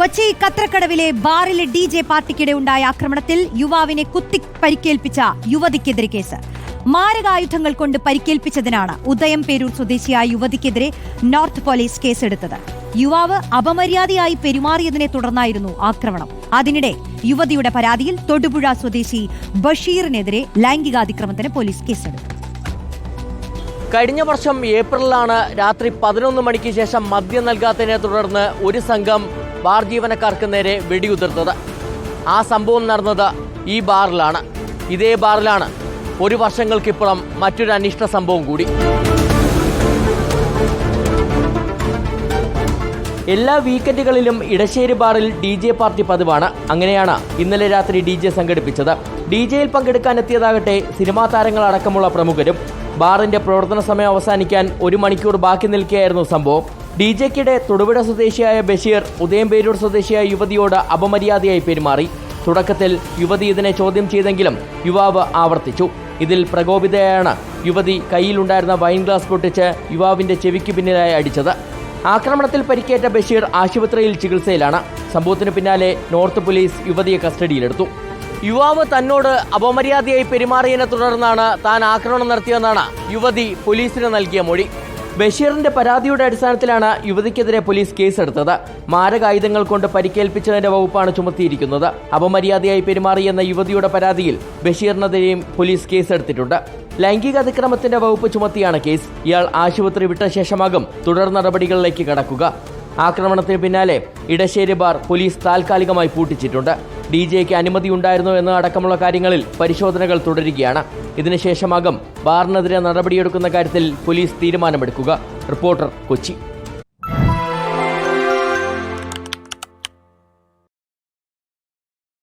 കൊച്ചി കത്രക്കടവിലെ ബാറിലെ D J പാർട്ടിക്കിടെ ഉണ്ടായ ആക്രമണത്തിൽ യുവാവിനെ കുത്തി പരിക്കേൽപ്പിച്ച യുവതിക്കെതിരെ കേസ്. മാരകായുധങ്ങൾ കൊണ്ട് പരിക്കേൽപ്പിച്ചതിനാണ് ഉദയം പേരൂർ സ്വദേശിയായ യുവതിക്കെതിരെ നോർത്ത് പോലീസ് കേസെടുത്തത്. യുവാവ് അപമര്യാദയായി പെരുമാറിയതിനെ തുടർന്നായിരുന്നു ആക്രമണം. അതിനിടെ യുവതിയുടെ പരാതിയിൽ തൊടുപുഴ സ്വദേശി ബഷീറിനെതിരെ ലൈംഗികാതിക്രമത്തിന് പോലീസ് കേസെടുത്തു. കഴിഞ്ഞ വർഷം ഏപ്രിലാണ് രാത്രി പതിനൊന്ന് മണിക്ക് ശേഷം മദ്യം നൽകാത്തതിനെ തുടർന്ന് ഒരു സംഘം ബാർ ജീവനക്കാർക്ക് നേരെ വെടിയുതിർത്തത്. ആ സംഭവം നടന്നത് ഈ ബാറിലാണ്. ഇതേ ബാറിലാണ് ഒരു വർഷങ്ങൾക്കിപ്പുറം മറ്റൊരു അനിഷ്ട സംഭവം കൂടി. എല്ലാ വീക്കെൻഡുകളിലും ഇടശ്ശേരി ബാറിൽ ഡി ജെ പാർട്ടി പതിവാണ്. അങ്ങനെയാണ് ഇന്നലെ രാത്രി ഡി ജെ സംഘടിപ്പിച്ചത്. ഡി ജെയിൽ പങ്കെടുക്കാൻ എത്തിയതാകട്ടെ സിനിമാ താരങ്ങളടക്കമുള്ള പ്രമുഖരും. ബാറിന്റെ പ്രവർത്തന സമയം അവസാനിക്കാൻ ഒരു മണിക്കൂർ ബാക്കി നിൽക്കുകയായിരുന്നു സംഭവം. ഡി ജെക്കിടെ തൊടുപുഴ സ്വദേശിയായ ബഷീർ ഉദയംപേരൂർ സ്വദേശിയായ യുവതിയോട് അപമര്യാദയായി പെരുമാറി. തുടക്കത്തിൽ യുവതി ഇതിനെ ചോദ്യം ചെയ്തെങ്കിലും യുവാവ് ആവർത്തിച്ചു. ഇതിൽ പ്രകോപിതയാണ് യുവതി കയ്യിലുണ്ടായിരുന്ന വൈൻ ഗ്ലാസ് പൊട്ടിച്ച് യുവാവിന്റെ ചെവിക്ക് പിന്നിലായി അടിച്ചത്. ആക്രമണത്തിൽ പരിക്കേറ്റ ബഷീർ ആശുപത്രിയിൽ ചികിത്സയിലാണ്. സംഭവത്തിന് പിന്നാലെ നോർത്ത് പോലീസ് യുവതിയെ കസ്റ്റഡിയിലെടുത്തു. യുവാവ് തന്നോട് അപമര്യാദയായി പെരുമാറിയതിനെ തുടർന്നാണ് താൻ ആക്രമണം നടത്തിയെന്നാണ് യുവതി പോലീസിന് നൽകിയ മൊഴി. ബഷീറിന്റെ പരാതിയുടെ അടിസ്ഥാനത്തിലാണ് യുവതിക്കെതിരെ പോലീസ് കേസെടുത്തത്. മാരകായുധങ്ങൾ കൊണ്ട് പരിക്കേൽപ്പിച്ചതിന്റെ വകുപ്പാണ് ചുമത്തിയിരിക്കുന്നത്. അപമര്യാദയായി പെരുമാറിയെന്ന യുവതിയുടെ പരാതിയിൽ ബഷീറിനെതിരെയും പോലീസ് കേസെടുത്തിട്ടുണ്ട്. ലൈംഗിക അതിക്രമത്തിന്റെ വകുപ്പ് ചുമത്തിയാണ് കേസ്. ഇയാൾ ആശുപത്രി വിട്ട ശേഷമാകും തുടർ നടപടികളിലേക്ക് കടക്കുക. ആക്രമണത്തിന് പിന്നാലെ ഇടശ്ശേരി ബാർ പോലീസ് താൽക്കാലികമായി പൂട്ടിച്ചിട്ടുണ്ട്. ഡി ജെക്ക് അനുമതി ഉണ്ടായിരുന്നോ എന്ന അടക്കമുള്ള കാര്യങ്ങളിൽ പരിശോധനകൾ തുടരുകയാണ്. ഇതിനുശേഷമാകും ബാറിനെതിരെ നടപടിയെടുക്കുന്ന കാര്യത്തിൽ പോലീസ് തീരുമാനമെടുക്കുക. റിപ്പോർട്ടർ കൊച്ചി.